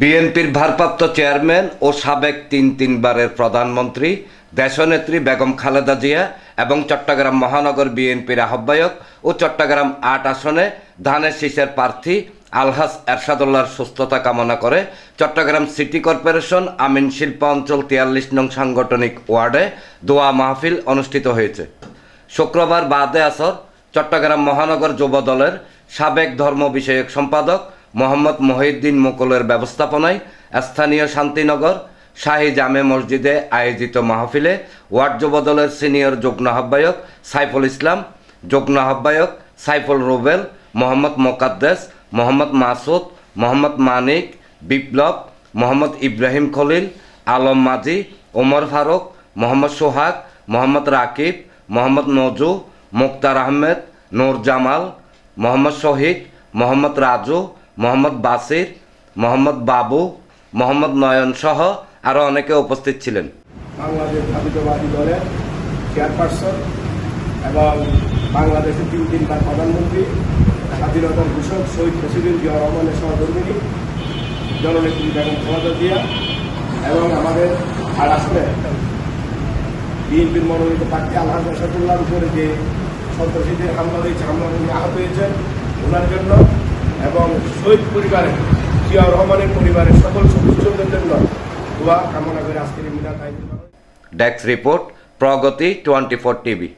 বিএনপির ভারপ্রাপ্ত চেয়ারম্যান ও সাবেক তিন তিনবারের প্রধানমন্ত্রী, দেশনেত্রী বেগম খালেদা জিয়া এবং চট্টগ্রাম মহানগর বিএনপির আহ্বায়ক ও চট্টগ্রাম আট আসনে ধানের শীষের প্রার্থী আলহাস এরশাদুল্লাহর সুস্থতা কামনা করে চট্টগ্রাম সিটি কর্পোরেশন আমিন শিল্প অঞ্চল তিয়াল্লিশ নং সাংগঠনিক ওয়ার্ডে দোয়া মাহফিল অনুষ্ঠিত হয়েছে। শুক্রবার বাদে আসর চট্টগ্রাম মহানগর যুব দলের সাবেক ধর্ম বিষয়ক সম্পাদক মোহাম্মদ মহিউদ্দিন মুকুলের ব্যবস্থাপনায় স্থানীয় শান্তিনগর শাহী জামে মসজিদে আয়োজিত মাহফিলে ওয়ার্ড যুব দলের সিনিয়র যুগ্ম আহ্বায়ক সাইফুল ইসলাম, যুগ্ম আহ্বায়ক সাইফুল রুবেল, মোহাম্মদ মোকাদ্দেস, মোহাম্মদ মাসুদ, মোহাম্মদ মানিক, বিপ্লব, মোহাম্মদ ইব্রাহিম খলিল, আলম মাঝি ওমর ফারুক, মোহাম্মদ সোহাগ, মোহাম্মদ রাকিব, মোহাম্মদ নজু, মুক্তার আহমেদ, নূর জামাল, মোহাম্মদ শহীদ, মোহাম্মদ রাজু মোহাম্মদ বাসির, মোহাম্মদ বাবু, মোহাম্মদ নয়ন সহ আরও অনেকে উপস্থিত ছিলেন। বাংলাদেশ দলের এবং বাংলাদেশের তিন তিনবার প্রধানমন্ত্রী রহমানের এবং আমাদের বিএনপির মনোনীত প্রার্থী আল্লাহ রসাদুল্লাহর উপরে যে সন্ত্রাসীদের হামলা হয়েছে হামলা আহত হয়েছেন, ওনার জন্য এবং শহীদ পরিবারের জিয়া রহমানের পরিবারের সকল সদস্যদের জন্য দোয়া কামনা করে আজকের মিলাদ আইন ডেক্স report Pragati twenty four TV